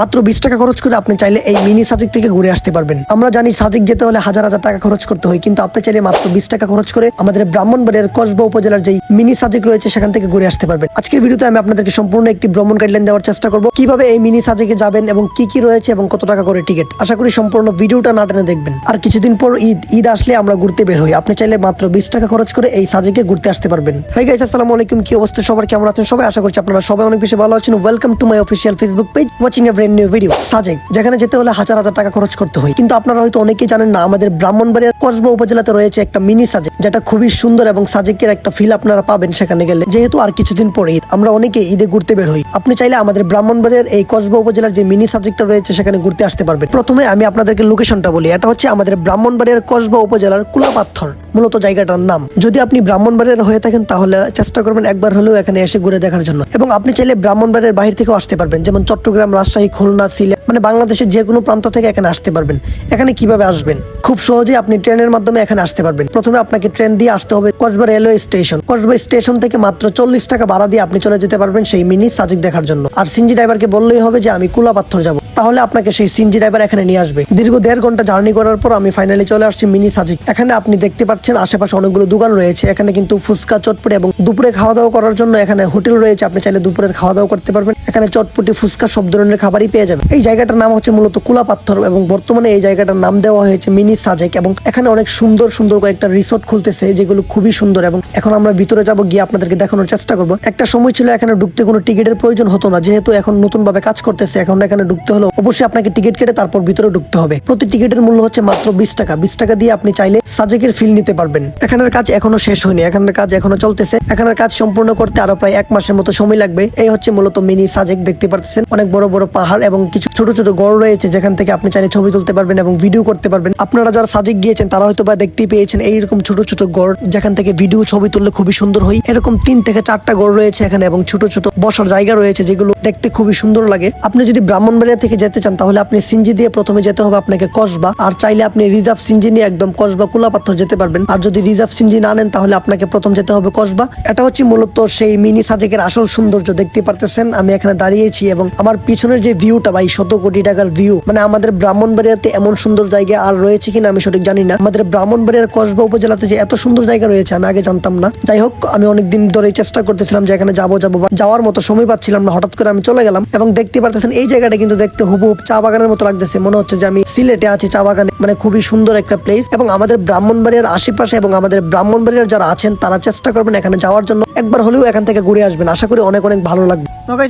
মাত্র বিশ টাকা খরচ করে আপনি চাইলে এই মিনি সাজেক থেকে ঘুরে আসতে পারবেন। আমরা জানি সাজেক যেতে হলে হাজার হাজার টাকা খরচ করতে হয়, কিন্তু আপনি চাইলে মাত্র বিশ টাকা খরচ করে আমাদের ব্রাহ্মণবাড়িয়ার কসবা উপজেলার যেই মিনি সাজেক রয়েছে সেখান থেকে ঘুরে আসতে পারবেন। আজকের ভিডিওতে আমি আপনাদেরকে সম্পূর্ণ একটি ভ্রমণ গাইডলাইন দেওয়ার চেষ্টা করব, কীভাবে এই মিনি সাজেকে যাবেন এবং কি কি রয়েছে এবং কত টাকা করে টিকিট আশা করি সম্পূর্ণ ভিডিওটা না টেনে দেখবেন। আর কিছুদিন পর ঈদ ঈদ আসলে আমরা ঘুরতে বের হই। আপনি চাইলে মাত্র বিশ টাকা খরচ করে এই সাজেকে ঘুরতে আসতে পারবেন। হাই গাইস আসসালামু আলাইকুম, কি অবস্থা? সবার কেমন আছেন? সবাই আশা করছি আপনারা সবাই অনেক বেশি ভালো আছেন। Welcome to my official Facebook page watching a brand new video Sajek যেখানে যেতে হলে হাজার হাজার টাকা খরচ করতে হয়। কিন্তু আপনারা হয়তো অনেকেই জানেন না, আমাদের ব্রাহ্মণবাড়িয়ার কসবা উপজেলাতে রয়েছে একটা মিনি সাজেক যেটা খুবই সুন্দর এবং সাজেকের একটা ফিল আপনারা পাবেন সেখানে গেলে। যেহেতু আর কিছুদিন পরে ঈদ, আমরা অনেকে ঈদে ঘুরতে বের হই। আপনি চাইলে আমাদের ব্রাহ্মণবাড়িয়ার এই কসবা উপজেলার যে মিনি সাজেকটা রয়েছে, সেখানে ঘুরতে আসতে পারবেন। প্রথমে আমি আপনাদেরকে লোকেশনটা বলি। এটা হচ্ছে আমাদের ব্রাহ্মণবাড়িয়ার কসবা উপজেলার কুলাপাথর, মূলত জায়গাটার নাম। যদি আপনি ব্রাহ্মণবাড়িয়ার হয়ে থাকেন, তাহলে চেষ্টা করবেন একবার হলেও এখানে এসে ঘুরে দেখার জন্য। এবং আপনি চাইলে ব্রাহ্মণবাড়িয়ার বাহির থেকেও আসতে পারবেন, যেমন চট্টগ্রাম, রাজশাহী খুলনা সিলেট মানে বাংলাদেশের যে কোনো প্রান্ত থেকে এখানে আসতে পারবেন। এখানে কীভাবে আসবেন? খুব সহজে আপনি ট্রেনের মাধ্যমে এখানে আসতে পারবেন। প্রথমে আপনাকে ট্রেন দিয়ে আসতে হবে Kasba railway station. Kasba station থেকে মাত্র চল্লিশ টাকা ভাড়া দিয়ে আপনি চলে যেতে পারবেন সেই মিনি সাজিক দেখার জন্য। আর সিনজি ড্রাইভারকে বললেই হবে যে, আমি কুলাপাথর যাব। তাহলে আপনাকে সেই সিনজি ড্রাইভার এখানে নিয়ে আসবে। দীর্ঘ দেড় ঘণ্টা জার্নি করার পর আমি ফাইনালি চলে আসছি মিনি সাজিক। এখানে আপনি দেখতে পাচ্ছেন আশেপাশে অনেকগুলো দোকান রয়েছে। এখানে কিন্তু ফুচকা, চটপটি এবং দুপুরে খাওয়া দাওয়া করার জন্য এখানে হোটেল রয়েছে। আপনি চাইলে দুপুরের খাওয়া দাওয়া করতে পারবেন। এখানে চটপটি, ফুচকা সব ধরনের খাবারই পেয়ে যাবেন। এই জায়গাটার নাম হচ্ছে মূলত কুলাপাথর এবং বর্তমানে এই জায়গাটার নাম দেওয়া হয়েছে মিনি সাজেক এবং এখানে অনেক সুন্দর সুন্দর কয়েকটা রিসোর্ট খুলতেছে যেগুলো খুবই সুন্দর এবং এখন আমরা ভিতরে যাব গিয়ে আপনাদেরকে দেখানোর চেষ্টা করব। একটা সময় ছিল এখানে ঢুকতে কোনো টিকিটের প্রয়োজন হতো না, যেহেতু এখন নতুন ভাবে কাজ করতেছে, এখন এখানে ঢুকতে হলো অবশ্যই আপনাকে টিকিট কেটে তারপর ভিতরে ঢুকতে হবে। প্রতি টিকিটের মূল্য হচ্ছে মাত্র বিশ টাকা। বিশ টাকা দিয়ে আপনি চাইলে সাজেকের ফিল নিতে পারবেন। এখানের কাজ এখনও শেষ হয়নি, এখানের কাজ এখনও চলতেছে। এখানের কাজ সম্পূর্ণ করতে আরও প্রায় এক মাসের মতো সময় লাগবে। এই হচ্ছে মূলত মিনি সাজেক দেখতে পাচ্ছেন অনেক বড় বড় পাহাড় এবং কিছু ছোট ছোট গড় রয়েছে যেখান থেকে আপনি চাইলে ছবি তুলতে পারবেন এবং ভিডিও করতে পারবেন। আপনারা যারা সাজেক গিয়েছেন, তারা হয়তো বা দেখতেই পেয়েছেন এইরকম ছোট ছোট গড়, যেখান থেকে ভিডিও ছবি তুললে খুবই সুন্দর হয়। এরকম তিন থেকে চারটা গড় রয়েছে এখানে এবং ছোট ছোট বসার জায়গা রয়েছে যেগুলো দেখতে খুবই সুন্দর লাগে। আপনি যদি ব্রাহ্মণবাড়িয়া থেকে যেতে চান, তাহলে আপনি সিনজি দিয়ে প্রথমে যেতে হবে আপনাকে কসবা। আর চাইলে আপনি রিজার্ভ সিনজি নিয়ে একদম কসবা কুলাপাথর যেতে পারবেন। আর যদি রিজার্ভ সিনজি না নেন, তাহলে আপনাকে প্রথম যেতে হবে কসবা। এটা হচ্ছে মূলত সেই মিনি সাজেকের আসল সৌন্দর্য, দেখতে পারতেছেন? আমি এখানে দাঁড়িয়েছি এবং আমার পিছনের যে ভিউটা ভাই শত কোটি টাকার ভিউ মানে আমাদের ব্রাহ্মণবাড়িয়াতে এমন সুন্দর জায়গা আর রয়েছে কিনা আমি সঠিক জানি না। আমাদের ব্রাহ্মণবাড়িয়ার কসবা উপজেলাতে যে এত সুন্দর জায়গা রয়েছে, আমি আগে জানতাম না। যাই হোক, আমি অনেকদিন ধরে চেষ্টা করতেছিলাম যে এখানে যাব যাব যাওয়ার মতো সময় পাচ্ছিলাম না। হঠাৎ করে আমি চলে গেলাম এবং দেখতে পারতেছেন, এই জায়গাটা কিন্তু দেখতে হুবহুব চা বাগানের মতো লাগতেছে। মনে হচ্ছে যে আমি সিলেটে আছি চা বাগানে। মানে খুবই সুন্দর একটা প্লেস এবং আমাদের ব্রাহ্মণবাড়িয়ার আশেপাশে এবং আমাদের ব্রাহ্মণবাড়িয়ার যারা আছেন, তারা চেষ্টা করবেন এখানে যাওয়ার জন্য। একবার হলেও এখান থেকে ঘুরে আসবেন। আশা করি অনেক অনেক ভালো লাগবে।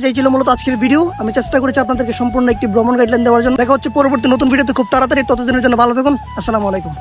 এই ছিল মূলত আজকের ভিডিও আমি চেষ্টা করেছি আপনাদেরকে সম্পূর্ণ একটি ভ্রমণ গাইডলাইন দেওয়ার জন্য। দেখা হচ্ছে পরবর্তী নতুন ভিডিওতে খুব তাড়াতাড়ি, ততদিনের জন্য ভালো থাকুন। আসসালামু আলাইকুম।